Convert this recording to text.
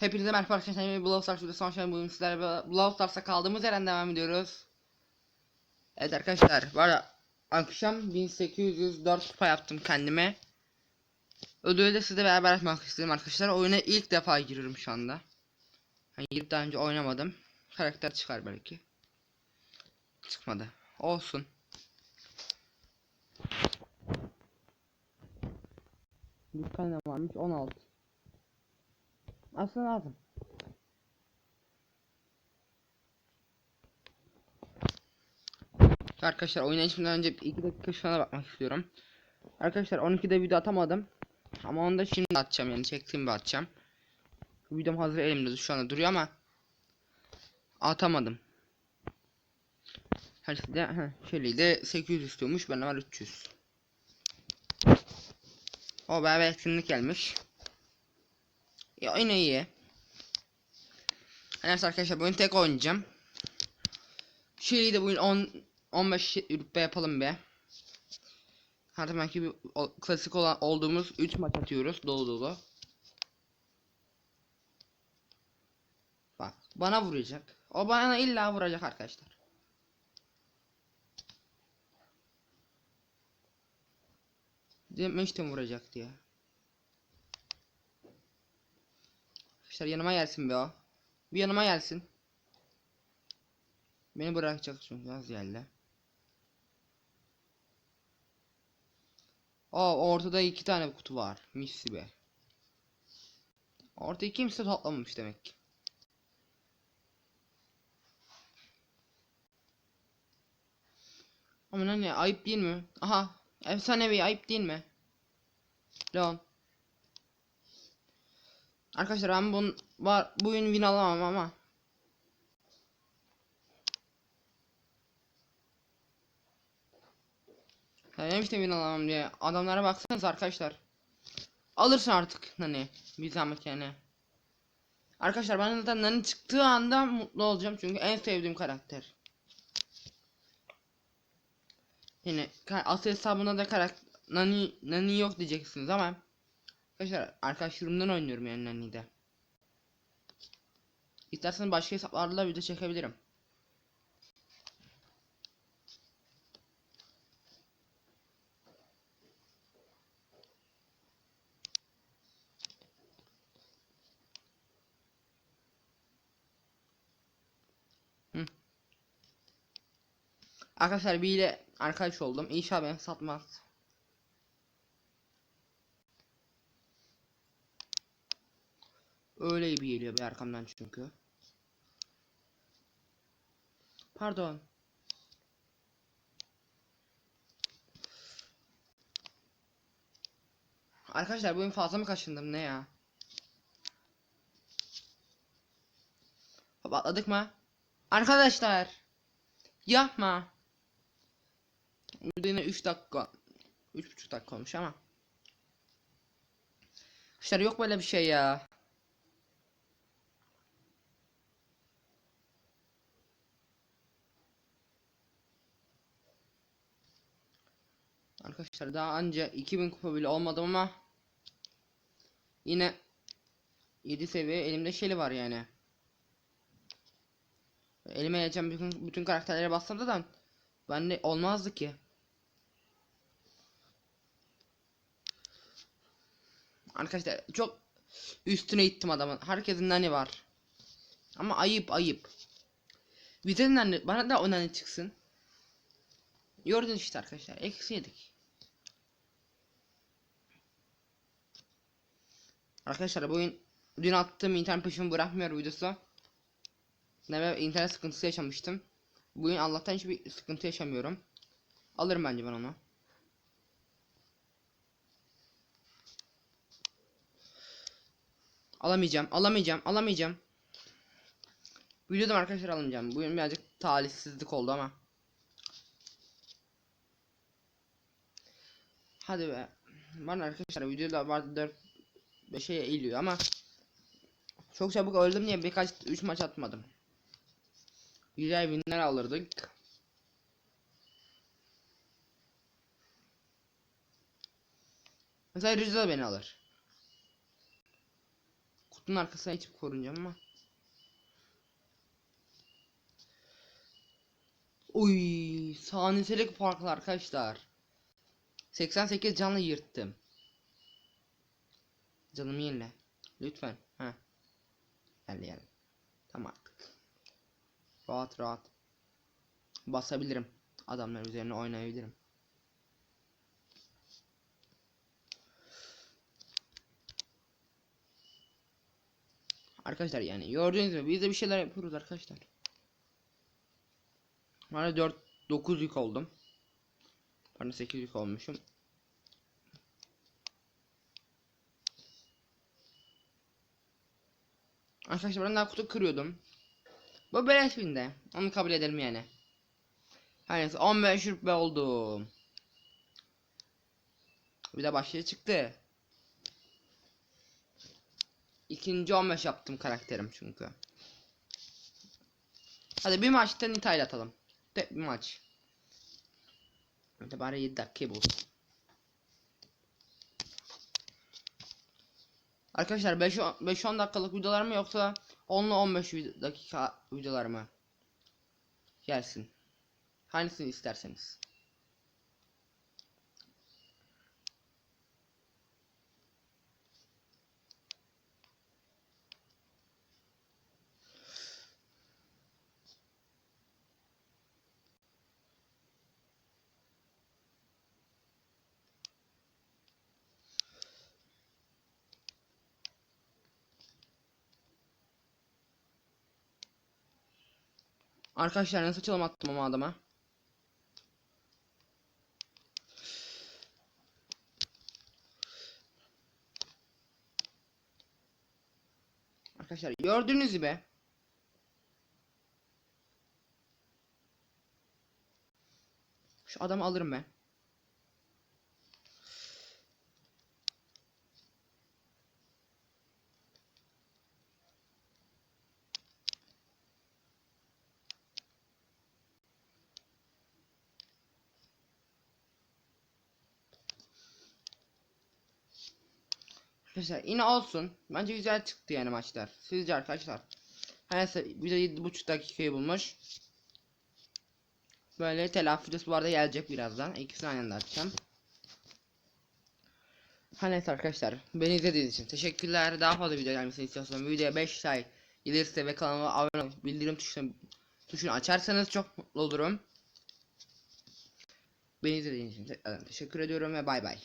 Hepinize merhaba arkadaşlar. Bir Brawl Stars videosu hoş geldiniz. Bugün sizlerle Brawl Stars'a kaldığımız yerden devam ediyoruz. Evet arkadaşlar. Var akşam 1804 kupa yaptım kendime. Ödülü de sizle beraber yapmak istedim arkadaşlar. Oyuna ilk defa giriyorum şu anda. Hani girip daha önce oynamadım. Karakter çıkar belki. Çıkmadı. Olsun. Bir tane varmış 16. Aslında lazım. Arkadaşlar oyuna geçmeden önce 2 dakika şuna bakmak istiyorum. Arkadaşlar 12'de video atamadım. Ama onu da şimdi atacağım yani çektiğim bir atacağım. Videom hazır elimde şu anda duruyor ama atamadım. Her şeyde heh, şöyleydi 800 istiyormuş bende var 300. O beraber etkinlik gelmiş. Ya yine iyi. Neyse arkadaşlar bugün tek oynayacağım. Şeyi de bugün 10 15 rütbe yapalım be. Her zamanki bir o, klasik olan olduğumuz 3 maç atıyoruz dolu dolu. Bak bana vuracak. O bana illa vuracak arkadaşlar. Demiştim vuracak diye. Arkadaşlar yanıma gelsin be o. Bir yanıma gelsin. Beni bırakacak çünkü az geldi. Aa ortada iki tane kutu var. Misli be. Ortayı kimse toplamamış demek ki. Ama ne ayıp değil mi? Aha efsanevi ayıp değil mi? Leon. Arkadaşlar ben bun var bu oyun win alamam ama Ya demiştim win alamam diye. Adamlara baksanız arkadaşlar. Alırsın artık Nani. Bir zahmet yani. Arkadaşlar ben zaten Nani çıktığı anda mutlu olacağım çünkü en sevdiğim karakter. Yine asıl hesabında da karakter Nani Nani yok diyeceksiniz ama Arkadaşlar arkadaşlarımdan oynuyorum yani Nani'de. İsterseniz başka hesaplarla video çekebilirim. Hı. Arkadaşlar biriyle arkadaş oldum. İnşallah beni satmaz. Öyle bir geliyor bir arkamdan çünkü. Pardon. Arkadaşlar bugün fazla mı kaşındım ne ya? Hop atladık mı? Arkadaşlar. Yapma. Burada yine 3 dakika. 3,5 dakika olmuş ama. Arkadaşlar yok böyle bir şey ya. Arkadaşlar daha anca 2000 kupa bile olmadım ama yine 7 seviye elimde şeli var yani. Elime geleceğim bütün, bütün karakterlere bastırdı da ben de olmazdı ki. Arkadaşlar çok üstüne ittim adamın. Herkesin nani var. Ama ayıp ayıp. Bize nani bana da o nani çıksın. Gördünüz işte arkadaşlar. Eksi yedik. Arkadaşlar bugün dün attığım internet peşimi bırakmıyor videosu. Ne ve internet sıkıntısı yaşamıştım. Bugün Allah'tan hiçbir sıkıntı yaşamıyorum. Alırım bence ben onu. Alamayacağım, alamayacağım, alamayacağım. Biliyordum arkadaşlar alamayacağım. Bugün birazcık talihsizlik oldu ama. Hadi be. Bana arkadaşlar videoda var 4 5'e eğiliyor ama çok çabuk öldüm diye birkaç 3 maç atmadım. Güzel winler alırdık. Mesela Rüzgar beni alır. Kutunun arkasına içip korunacağım ama. Uy, saniyelik farklı arkadaşlar. 88 canlı yırttım. Canımı yenile. Lütfen. Ha. Gel gel. Tamam artık. Rahat rahat. Basabilirim. Adamlar üzerine oynayabilirim. Arkadaşlar yani gördüğünüz gibi biz de bir şeyler yapıyoruz arkadaşlar. Bana 4 9 yük oldum. Bana 8 yük olmuşum. Arkadaşlar ben daha kutu kırıyordum. Bu beleş binde. Onu kabul edelim yani. Her neyse 15 rütbe oldu. Bir de başlığı çıktı. İkinci 15 yaptım karakterim çünkü. Hadi bir maçta Nita'yla atalım. Tek bir maç. Hadi bari 7 dakika bul. Arkadaşlar 5-10 dakikalık videolar mı yoksa 10 ile 15 vid- dakika videolar mı? Gelsin. Hangisini isterseniz. Arkadaşlar nasıl çalım attım ama adama. Arkadaşlar gördüğünüz gibi Şu adamı alırım ben. Arkadaşlar yine olsun. Bence güzel çıktı yani maçlar. Sizce arkadaşlar. Neyse video 7.5 dakikayı bulmuş. Böyle videosu bu arada gelecek birazdan. İkisini aynı anda açacağım. Her neyse arkadaşlar. Beni izlediğiniz için teşekkürler. Daha fazla video gelmesini istiyorsanız videoya 5 like gelirse ve kanalıma abone bildirim tuşuna, tuşunu açarsanız çok mutlu olurum. Beni izlediğiniz için teşekkür ediyorum ve bay bay.